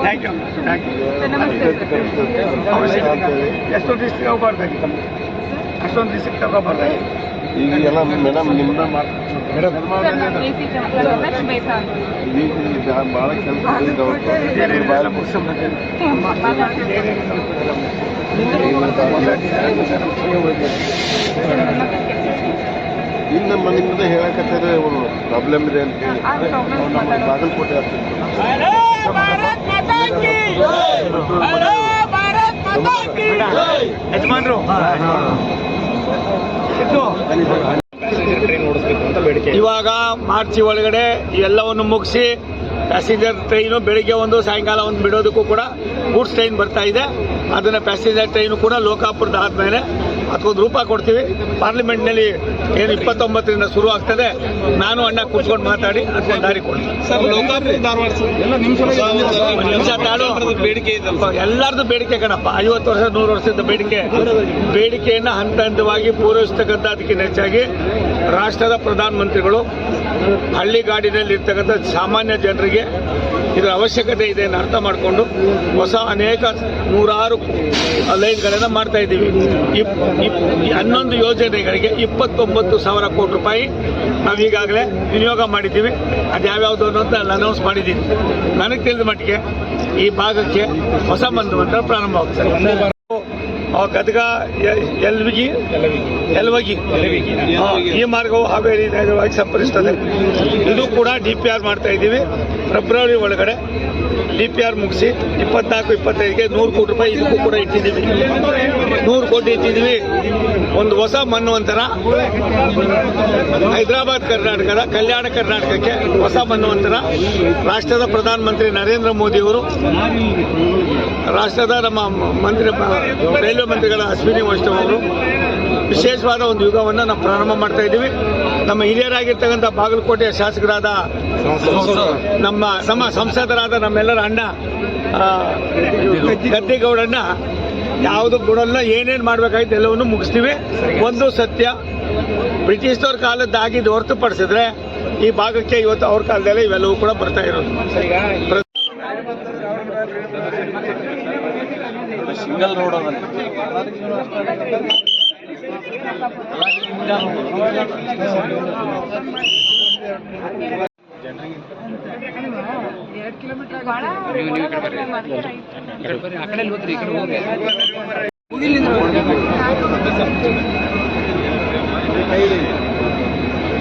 Thank you thank you ಎಷ್ಟೊಂದು ದಿವಸ ತಗೋಬಾರ್ದಾಗಿತ್ತು ಅಷ್ಟೊಂದು ದಿವಸಕ್ಕೆ ತಗೋಬಾರ್ದಾಗಿತ್ತು ಈಗ ಎಲ್ಲ ಮೇಡಮ್ ನಿಮ್ಮನ್ನ ಮೇಡಮ್ ಈಗ ಭಾಳ ಕೆಲಸ ಭಾಳ ಇನ್ನು ಮನೆಯಿಂದ ಹೇಳಕತ್ತಾರೆ ಒಂದು ಪ್ರಾಬ್ಲಮ್ ಇದೆ ಅಂತ ಹೇಳಿ. ಬಾಗಲಕೋಟೆ ಯಜಮಾನ್ರು. ಇವಾಗ ಮಾರ್ಚ್ ಒಳಗಡೆ ಎಲ್ಲವನ್ನು ಮುಗಿಸಿ ಪ್ಯಾಸೆಂಜರ್ ಟ್ರೈನು ಬೆಳಿಗ್ಗೆ ಒಂದು ಸಾಯಂಕಾಲ ಒಂದು ಬಿಡೋದಕ್ಕೂ ಕೂಡ ಗೂಡ್ಸ್ ಟ್ರೈನ್ ಬರ್ತಾ ಇದೆ. ಅದನ್ನ ಪ್ಯಾಸೆಂಜರ್ ಟ್ರೈನು ಕೂಡ ಲೋಕಾಪುರದ ಆದ್ಮೇಲೆ ಅದಕ್ಕೊಂದು ರೂಪ ಕೊಡ್ತೀವಿ. ಪಾರ್ಲಿಮೆಂಟ್ನಲ್ಲಿ ಏನು ಇಪ್ಪತ್ತೊಂಬತ್ತರಿಂದ ಶುರು ಆಗ್ತದೆ. ನಾನು ಅಣ್ಣ ಕೂತ್ಕೊಂಡು ಮಾತಾಡಿ ಅದಕ್ಕೊಂದು ದಾರಿ ಕೊಡ್ತೀನಿ. ಬೇಡಿಕೆ ಇದೆ ಎಲ್ಲರದು ಬೇಡಿಕೆ ಕಣಪ್ಪ. ಐವತ್ತು ವರ್ಷ ನೂರು ವರ್ಷದ ಬೇಡಿಕೆ. ಬೇಡಿಕೆಯನ್ನು ಹಂತ ಹಂತವಾಗಿ ಪೂರೈಸ್ತಕ್ಕಂಥ ಅದಕ್ಕಿಂತ ಹೆಚ್ಚಾಗಿ ರಾಷ್ಟ್ರದ ಪ್ರಧಾನಮಂತ್ರಿಗಳು ಹಳ್ಳಿಗಾಡಿನಲ್ಲಿ ಇರ್ತಕ್ಕಂಥ ಸಾಮಾನ್ಯ ಜನರಿಗೆ ಇದರ ಅವಶ್ಯಕತೆ ಇದೆ ಅಂತ ಅರ್ಥ ಮಾಡಿಕೊಂಡು ಹೊಸ ಅನೇಕ ನೂರಾರು ಲೈನ್ಗಳನ್ನು ಮಾಡ್ತಾ ಇದ್ದೀವಿ. ಹನ್ನೊಂದು ಯೋಜನೆಗಳಿಗೆ ಇಪ್ಪತ್ತೊಂಬತ್ತು ಸಾವಿರ ಕೋಟಿ ರೂಪಾಯಿ ನಾವು ಈಗಾಗಲೇ ವಿನಿಯೋಗ ಮಾಡಿದ್ದೀವಿ. ಅದು ಯಾವ್ಯಾವುದು ಅನ್ನೋದು ನಾನು ಅನೌನ್ಸ್ ಮಾಡಿದ್ದೀನಿ ನನಗೆ ತಿಳಿದ ಮಟ್ಟಿಗೆ ಈ ಭಾಗಕ್ಕೆ ಹೊಸ ಆಗ್ತದೆ ಆ ಗದಗ ಎ- ಎಲ್ವಿಗಿ? ಎಲ್ವಗಿ. ಆ, ಈ ಮಾರ್ಗವು ಹಾವೇರಿ ನೇರವಾಗಿ ಸಂಪರ್ಕಿಸ್ತದೆ ಇದು ಕೂಡ ಡಿ ಪಿ ಆರ್ ಮಾಡ್ತಾ ಇದ್ದೀವಿ. ಫೆಬ್ರವರಿ ಒಳಗಡೆ ಡಿ ಪಿ ಆರ್ ಮುಗಿಸಿ ಇಪ್ಪತ್ನಾಲ್ಕು ಇಪ್ಪತ್ತೈದಕ್ಕೆ ನೂರು ಕೋಟಿ ರೂಪಾಯಿ ಇದಕ್ಕೂ ಕೂಡ ಇಟ್ಟಿದ್ದೀವಿ. ನೂರು ಕೋಟಿ ಇಟ್ಟಿದ್ದೀವಿ. ಒಂದು ಹೊಸ ಮನ್ವಂತರ ಹೈದರಾಬಾದ್ ಕರ್ನಾಟಕದ, ಕಲ್ಯಾಣ ಕರ್ನಾಟಕಕ್ಕೆ ಹೊಸ ಮನ್ವಂತರ ರಾಷ್ಟ್ರದ ಪ್ರಧಾನಮಂತ್ರಿ ನರೇಂದ್ರ ಮೋದಿಯವರು ರಾಷ್ಟ್ರದ ನಮ್ಮ ಮಂತ್ರಿ, ರೈಲ್ವೆ ಮಂತ್ರಿಗಳ ಅಶ್ವಿನಿ ವೈಷ್ಣವ್ ಅವರು, ವಿಶೇಷವಾದ ಒಂದು ಯುಗವನ್ನು ನಾವು ಪ್ರಾರಂಭ ಮಾಡ್ತಾ ಇದ್ದೀವಿ. ನಮ್ಮ ಹಿರಿಯರಾಗಿರ್ತಕ್ಕಂಥ ಬಾಗಲಕೋಟೆಯ ಶಾಸಕರಾದ ನಮ್ಮ ನಮ್ಮ ಸಂಸದರಾದ ನಮ್ಮೆಲ್ಲರ ಅಣ್ಣ ಗದ್ದಿಗೌಡಣ್ಣ ಯಾವುದು ಗುಣಲ್ಲ, ಏನೇನು ಮಾಡ್ಬೇಕಾಯ್ತು ಎಲ್ಲವನ್ನು ಮುಗಿಸ್ತೀವಿ. ಒಂದು ಸತ್ಯ, ಬ್ರಿಟಿಷ್ನವ್ರ ಕಾಲದ್ದಾಗಿದ್ದು ಹೊರತುಪಡಿಸಿದ್ರೆ ಈ ಭಾಗಕ್ಕೆ ಇವತ್ತು ಅವ್ರ ಕಾಲದಲ್ಲೇ ಇವೆಲ್ಲವೂ ಕೂಡ ಬರ್ತಾ ಇರೋದು. ಸಿಂಗಲ್ ರೋಡ್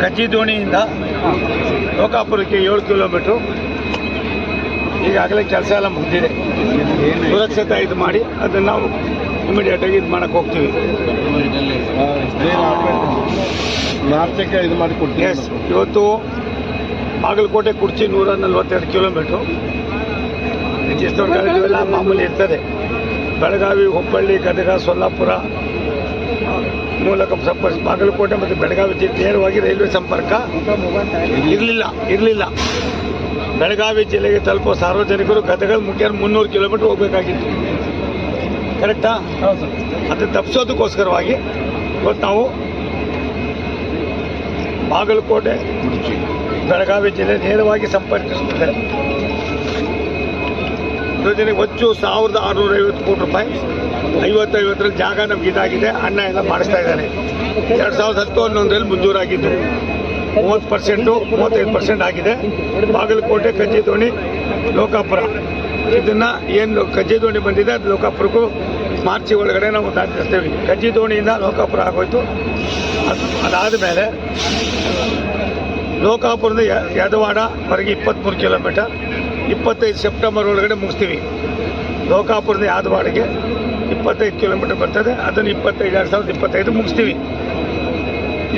ಕಜ್ಜಿ ದೋಣಿಯಿಂದ ಲೋಕಾಪುರಕ್ಕೆ ಏಳು ಕಿಲೋಮೀಟ್ರು. ಈಗಾಗಲೇ ಕೆಲಸ ಎಲ್ಲ ಮುಗಿದಿದೆ. ಸುರಕ್ಷತೆ ಇದು ಮಾಡಿ ಅದನ್ನು ನಾವು ಇಮಿಡಿಯೇಟಾಗಿ ಇದು ಮಾಡೋಕ್ಕೆ ಹೋಗ್ತೀವಿ. ಮಾರ್ಚಕ್ಕೆ ಇದು ಮಾಡಿ ಎಸ್ ಇವತ್ತು ಬಾಗಲಕೋಟೆ ಕುರ್ಚಿ ನೂರ ನಲ್ವತ್ತೆರಡು ಕಿಲೋಮೀಟ್ರು ಎಲ್ಲ ಮಾಮೂಲಿ ಇರ್ತದೆ. ಬೆಳಗಾವಿ ಹುಬ್ಬಳ್ಳಿ ಗದಗ ಸೊಲ್ಲಾಪುರ ಮೂಲಕ ಸಂಪರ್ಕ ಬಾಗಲಕೋಟೆ ಮತ್ತು ಬೆಳಗಾವಿ ಜಿಲ್ಲೆ ನೇರವಾಗಿ ರೈಲ್ವೆ ಸಂಪರ್ಕ ಇರಲಿಲ್ಲ ಇರಲಿಲ್ಲ. ಬೆಳಗಾವಿ ಜಿಲ್ಲೆಗೆ ತಲುಪೋ ಸಾರ್ವಜನಿಕರು ಗದಗ ಮುಖ್ಯ ಮುನ್ನೂರು ಕಿಲೋಮೀಟ್ರ್ ಹೋಗಬೇಕಾಗಿತ್ತು. ಕರೆಕ್ಟಾ ಅದು ತಪ್ಪಿಸೋದಕ್ಕೋಸ್ಕರವಾಗಿ ಇವತ್ತು ನಾವು ಬಾಗಲಕೋಟೆ ಬೆಳಗಾವಿ ಜಿಲ್ಲೆ ನೇರವಾಗಿ ಸಂಪರ್ಕಿಸುತ್ತದೆ. ಯೋಜನೆಗೆ ಒಚ್ಚು ಸಾವಿರದ ಆರುನೂರ ಐವತ್ತು ಕೋಟಿ ರೂಪಾಯಿ. ಐವತ್ತು ಐವತ್ತರಲ್ಲಿ ಜಾಗ ನಮ್ಗೆ ಇದಾಗಿದೆ. ಅಣ್ಣ ಎಲ್ಲ ಮಾಡಿಸ್ತಾ ಇದ್ದಾರೆ. ಎರಡು ಸಾವಿರದ ಹತ್ತು ಹನ್ನೊಂದರಲ್ಲಿ ಮಂಜೂರಾಗಿದ್ದು. ಮೂವತ್ತು ಪರ್ಸೆಂಟು ಮೂವತ್ತೈದು ಪರ್ಸೆಂಟ್ ಆಗಿದೆ. ಬಾಗಲಕೋಟೆ ಕಜ್ಜಿದೋಣಿ ಲೋಕಾಪುರ. ಇದನ್ನು ಏನು ಕಜ್ಜಿ ದೋಣಿ ಬಂದಿದೆ ಅದು ಲೋಕಾಪುರಕ್ಕೂ ಮಾರ್ಚಿ ಒಳಗಡೆ ನಾವು ದಾಖಲಿಸ್ತೀವಿ ಕಜ್ಜಿ ದೋಣಿಯಿಂದ ಲೋಕಾಪುರ ಆಗೋಯ್ತು. ಅದು ಅದಾದ ಮೇಲೆ ಲೋಕಾಪುರದ ಯದವಾಡ ಹೊರಗೆ ಇಪ್ಪತ್ತ್ಮೂರು ಕಿಲೋಮೀಟರ್, ಇಪ್ಪತ್ತೈದು ಸೆಪ್ಟೆಂಬರ್ ಒಳಗಡೆ ಮುಗಿಸ್ತೀವಿ. ಲೋಕಾಪುರದ ಯಾದವಾಡಿಗೆ ಇಪ್ಪತ್ತೈದು ಕಿಲೋಮೀಟರ್ ಬರ್ತದೆ, ಅದನ್ನು ಇಪ್ಪತ್ತೈದು, ಎರಡು ಸಾವಿರದ ಇಪ್ಪತ್ತೈದು ಮುಗಿಸ್ತೀವಿ.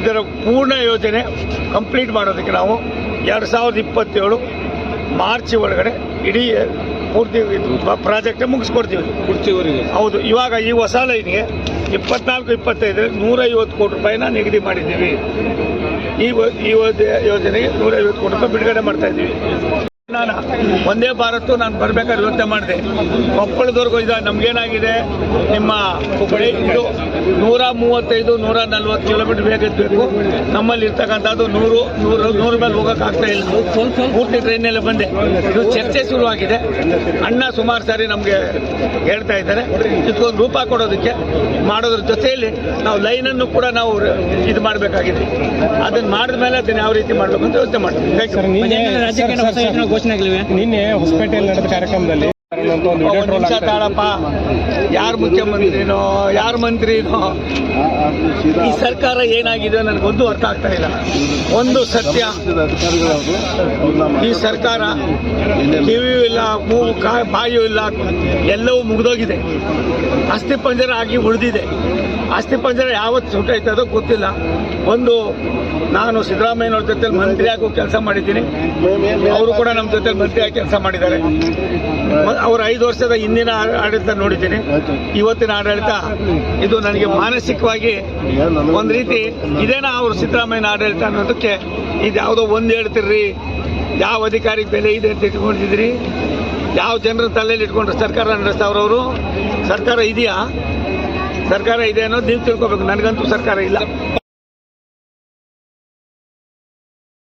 ಇದರ ಪೂರ್ಣ ಯೋಜನೆ ಕಂಪ್ಲೀಟ್ ಮಾಡೋದಕ್ಕೆ ನಾವು ಎರಡು ಸಾವಿರದ ಇಪ್ಪತ್ತೇಳು ಮಾರ್ಚ್ ಒಳಗಡೆ ಇಡೀ ಪೂರ್ತಿ ಪ್ರಾಜೆಕ್ಟ್ ಮುಗಿಸ್ಕೊಡ್ತೀವಿ. ಕುರ್ಚಿವರೆಗೆ ಹೌದು ಇವಾಗ ಈ ಹೊಸ ಲೈನ್ಗೆ ಇಪ್ಪತ್ನಾಲ್ಕು ಇಪ್ಪತ್ತೈದು ನೂರೈವತ್ತು ಕೋಟಿ ರೂಪಾಯಿನ ನಿಗದಿ ಮಾಡಿದ್ದೀವಿ. ಈ ಈ ಯೋಜ- ಯೋಜನೆಗೆ ನೂರೈವತ್ತು ಕೋಟಿ ರೂಪಾಯಿ ಬಿಡುಗಡೆ ಮಾಡ್ತಾ ಇದ್ದೀವಿ. ನಾನು ಒಂದೇ ಭಾರತ್ ನಾನು ಬರ್ಬೇಕಾದ್ರೆ ಯೋಚನೆ ಮಾಡಿದೆ. ಕೊಪ್ಪಳದವರೆಗೂ ಇದೆ ನಮ್ಗೇನಾಗಿದೆ ನಿಮ್ಮ ಹುಬ್ಬಳ್ಳಿ ಇದು ನೂರ ಮೂವತ್ತೈದು ನೂರ ನಲ್ವತ್ತು ಕಿಲೋಮೀಟರ್ ಬೇಕು ನಮ್ಮಲ್ಲಿ ಇರ್ತಕ್ಕಂಥದ್ದು ನೂರು ನೂರು ನೂರು ಮೇಲೆ ಹೋಗಕ್ಕೆ ಆಗ್ತಾ ಇಲ್ಲ. ಪೂರ್ತಿ ಟ್ರೈನಲ್ಲಿ ಬಂದೆ. ಇದು ಚರ್ಚೆ ಶುರುವಾಗಿದೆ. ಅಣ್ಣ ಸುಮಾರು ಸಾರಿ ನಮಗೆ ಹೇಳ್ತಾ ಇದ್ದಾರೆ. ಇದಕ್ಕೊಂದು ರೂಪ ಕೊಡೋದಕ್ಕೆ ಮಾಡೋದ್ರ ಜೊತೆಯಲ್ಲಿ ನಾವು ಲೈನನ್ನು ಕೂಡ ನಾವು ಇದು ಮಾಡಬೇಕಾಗಿದೆ. ಅದನ್ನ ಮಾಡಿದ ಮೇಲೆ ಅದನ್ನ ಯಾವ ರೀತಿ ಮಾಡಬೇಕು ಅಂತ ಯೋಚನೆ ಮಾಡ್ತೀವಿ. ಆಗಲಿವೆ ನಿನ್ನೆ ಹೊಸಪೇಟೆಯಲ್ಲಿ ನಡೆದ ಕಾರ್ಯಕ್ರಮದಲ್ಲಿ ಒಂದು ನಿಮಿಷ. ತಾಳಪ್ಪ. ಯಾರು ಮುಖ್ಯಮಂತ್ರಿನೋ ಯಾರು ಮಂತ್ರಿನೋ? ಈ ಸರ್ಕಾರ ಏನಾಗಿದೆ ನನಗೊಂದು ಅರ್ಥ ಆಗ್ತಾ ಇಲ್ಲ. ಒಂದು ಸತ್ಯ. ಈ ಸರ್ಕಾರ ಕಿವಿಯೂ ಇಲ್ಲ ಮೂಗು ಕಾ ಬಾಯಿಯೂ ಇಲ್ಲ ಎಲ್ಲವೂ ಮುಗಿದೋಗಿದೆ. ಅಸ್ಥಿ ಪಂಜರ ಆಗಿ ಉಳಿದಿದೆ. ಅಸ್ಥಿ ಪಂಜರ ಯಾವತ್ತು ಸುಟ್ಟೈತದೋ ಗೊತ್ತಿಲ್ಲ. ಒಂದು ನಾನು ಸಿದ್ದರಾಮಯ್ಯನವ್ರ ಜೊತೆ ಮಂತ್ರಿ ಆಗೋ ಕೆಲಸ ಮಾಡಿದ್ದೀನಿ. ಅವರು ಕೂಡ ನಮ್ಮ ಜೊತೆ ಮಂತ್ರಿಯಾಗಿ ಕೆಲಸ ಮಾಡಿದ್ದಾರೆ. ಅವ್ರ ಐದು ವರ್ಷದ ಹಿಂದಿನ ಆಡಳಿತ ನೋಡಿದ್ದೀನಿ. ಇವತ್ತಿನ ಆಡಳಿತ, ಇದು ನನಗೆ ಮಾನಸಿಕವಾಗಿ ಒಂದು ರೀತಿ ಇದೇನಾ ಅವರು ಸಿದ್ದರಾಮಯ್ಯನ ಆಡಳಿತ ಅನ್ನೋದಕ್ಕೆ ಇದು ಯಾವುದೋ ಒಂದು ಹೇಳ್ತಿರ್ರಿ. ಯಾವ ಅಧಿಕಾರಿಗೆ ಬೆಲೆ ಇದೆ ಅಂತ ಇಟ್ಕೊಂಡಿದ್ರಿ. ಯಾವ ಜನರ ತಲೆಯಲ್ಲಿ ಇಟ್ಕೊಂಡ್ರೆ ಸರ್ಕಾರ ನಡೆಸ್ತಾವ್ರವರು ಸರ್ಕಾರ ಇದೆಯಾ? ಸರ್ಕಾರ ಇದೆ ಅನ್ನೋದು ನೀವು ತಿಳ್ಕೊಬೇಕು. ನನಗಂತೂ ಸರ್ಕಾರ ಇಲ್ಲ.